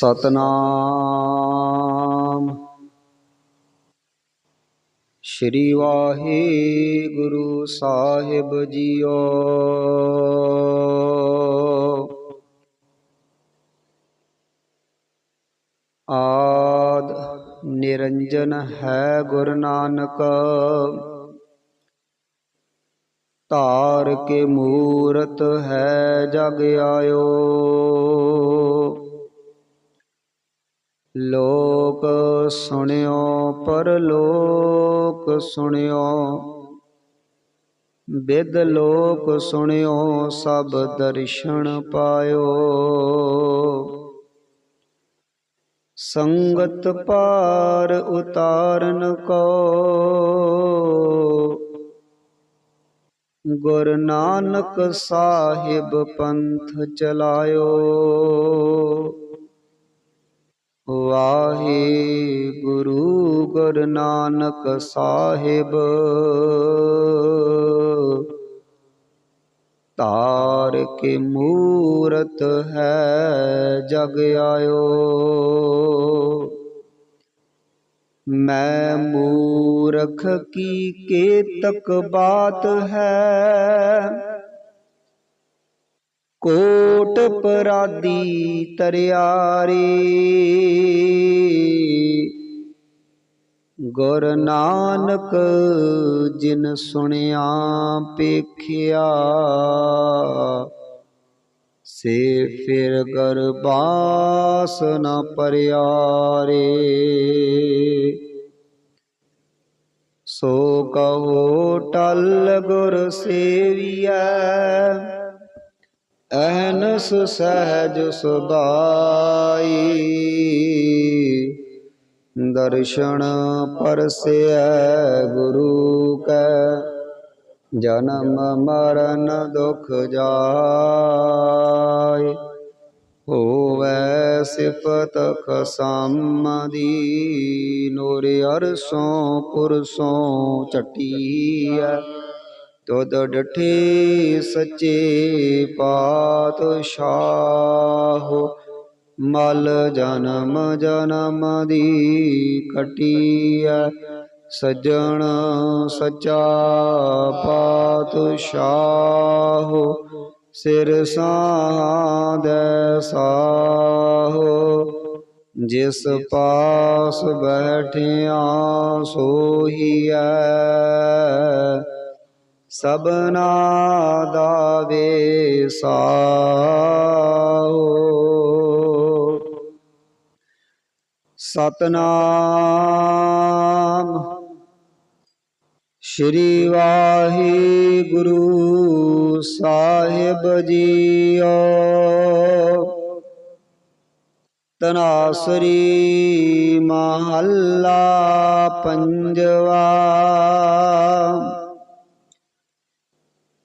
ਸਤਨਾਮ। ਸ਼੍ਰੀ ਵਾਹਿਗੁਰੂ ਸਾਹਿਬ ਜੀਓ। ਆਦ ਨਿਰੰਜਨ ਹੈ ਗੁਰ ਨਾਨਕ। ਧਾਰ ਕੇ ਮੂਰਤ ਹੈ ਜਗ ਆਇਓ। ਲੋਕ ਸੁਣਿਓ ਪਰ ਲੋਕ ਸੁਣਿਓ। ਬਿਦ ਲੋਕ ਸੁਣਿਓ, ਸਭ ਦਰਸ਼ਨ ਪਾਇਓ। ਸੰਗਤ ਪਾਰ ਉਤਾਰਨ ਕੋ। ਗੁਰ ਨਾਨਕ ਸਾਹਿਬ ਪੰਥ ਚਲਾਇਓ। ਵਾਹਿਗੁਰੂ ਗੁਰ ਨਾਨਕ ਸਾਹਿਬ। ਤਾਰ ਕੇ ਮੂਰਤ ਹੈ ਜਗ ਆਇਓ। ਮੈਂ ਮੂਰਖ ਕੀ ਕੇ ਕੇਤਕ ਬਾਤ ਹੈ? ਕੋਟ ਪਰਾਦੀ ਤਰਿਆਰੀ। ਗੁਰ ਨਾਨਕ ਜਿਨ ਸੁਣਿਆ ਪੇਖਿਆ, ਸੇ ਫਿਰ ਗਰਬਾਸ ਨ ਪਰਿਆਰੇ। ਸੋ ਕਹੋ ਟਲ ਗੁਰ ਸੇਵੀਐ ਅਹਨਸ ਸਹਿਜ ਸੁਭਾਈ ਦਰਸ਼ਨ ਪਰਸਿਐ ਗੁਰੂ ਕੈ, ਜਨਮ ਮਰਨ ਦੁਖ ਜਾਏ। ਹੋਵੈ ਸਿਫਤ ਖਸਮ ਦੀ ਨੂਰ ਅਰਸੋਂ ਪੁਰਸੋਂ ਚਟੀਐ। ਤੁਧ ਡਠੇ ਸੱਚੇ ਪਾਤਸ਼ਾਹ, ਮਲ ਜਨਮ ਜਨਮ ਦੀ ਕਟੀਐ ਸਜਣ ਸਚਾ ਪਾਤਸ਼ਾਹ, ਸਿਰ ਸਾਧੈ ਸਾਹੋ, ਜਿਸ ਪਾਸ ਬੈਠਿਆ ਸੋਹੀਐ। ਸਬਨਾ ਦਾ ਵੇਸਾਓ ਸਤਨਾਮ ਸ਼੍ਰੀ ਵਾਹਿਗੁਰੂ ਸਾਹਿਬ ਜੀਓ। ਤਨਾਸਰੀ ਮਹੱਲਾ ਪੰਜਵਾ।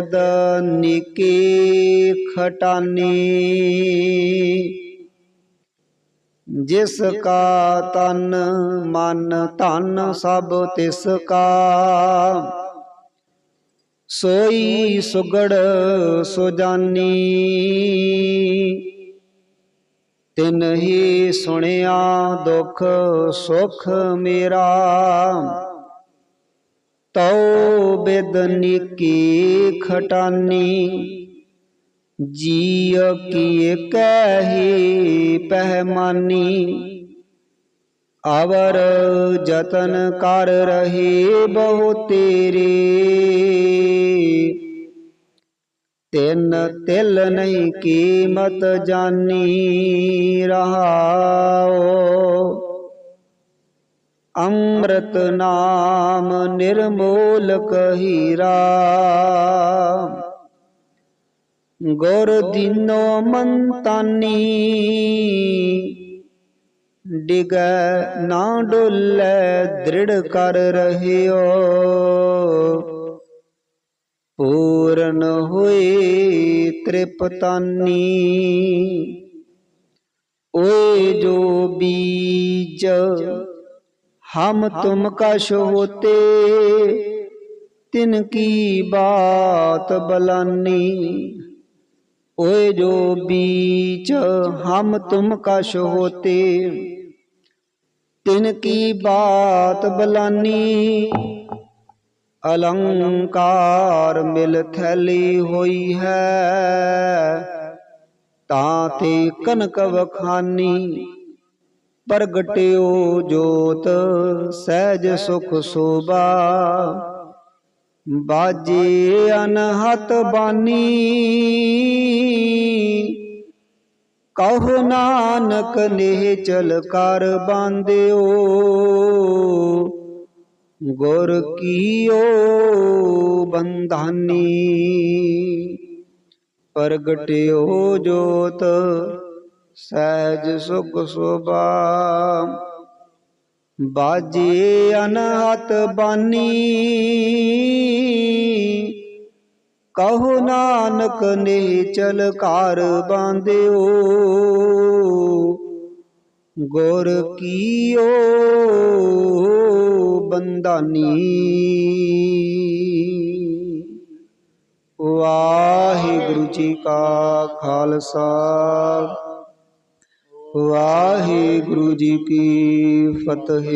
ਬਿਦ ਨਿਕੀ ਖਟਾਨੀ। ਜਿਸ ਕਾ ਤਨ ਮਨ ਧਨ ਸਭ ਤਿਸ ਕਾ। ਸੋਈ ਸੁਗੜ ਸੁਜਾਨੀ। ਤਿਨ ਹੀ ਸੁਣਿਆ ਦੁਖ ਸੁਖ ਮੇਰਾ। ਤਉ ਬਿਦਨੀ ਕੀ ਖਟਾਨੀ ਜੀਅ ਕੀ ਕਹਿ ਪਹਿਮਾਨੀ ਅਵਰ ਜਤਨ ਕਰ ਰਹੇ ਬਹੁ ਤੇਰੇ ਤਿੰਨ ਤਿਲ ਨਹੀਂ ਕੀਮਤ ਜਾਨੀ ਰਹਾਓ ਅੰਮ੍ਰਿਤ ਨਾਮ ਨਿਰਮੋਲਕ ਹੀਰਾ। ਗੁਰ ਦੀਨੋ ਮੰਤਾਨੀ, ਡਿਗੈ ਨਾ ਡੋਲੇ, ਦ੍ਰਿੜ ਕਰ ਰਹਿਓ। ਪੂਰਨ ਹੋਏ ਤ੍ਰਿਪਤਾਨੀ, ਓਏ ਜੋ ਬੀਜ हम तुम कश होते तिनकी बात बलानी ओए जो बीच हम तुम कश होते तिनकी बात बलानी अलंकार मिल थैली हुई है ਤਾਂ ਤੇ ਕਨਕ ਵਖਾਨੀ ਪ੍ਰਗਟਿਓ ਜੋਤ, ਸਹਿਜ ਸੁਖ ਸੋਭਾ। ਬਾਜੇ ਅਨਹਤ ਬਾਨੀ। ਕਹੋ ਨਾਨਕ ਨੇ ਚਲ ਕਰ ਬਾਂਧਿਓ। ਗੁਰ ਕੀਓ ਬੰਧਾਨੀ। ਪ੍ਰਗਟਿਓ ਜੋਤ ਸਹਿਜ ਸੁਖ ਸੋਭਾ। ਬਾਜੇ ਅਨਹਤ ਬਾਨੀ। ਕਹੋ ਨਾਨਕ ਨੇ ਚਲ ਘਰ ਬਾਂਧਿਓ। ਗੁਰ ਕੀਓ ਬੰਦਾਨੀ ਵਾਹਿਗੁਰੂ ਜੀ ਕਾ ਖਾਲਸਾ। ਵਾਹਿਗੁਰੂ ਜੀ ਕੀ ਫਤਿਹ।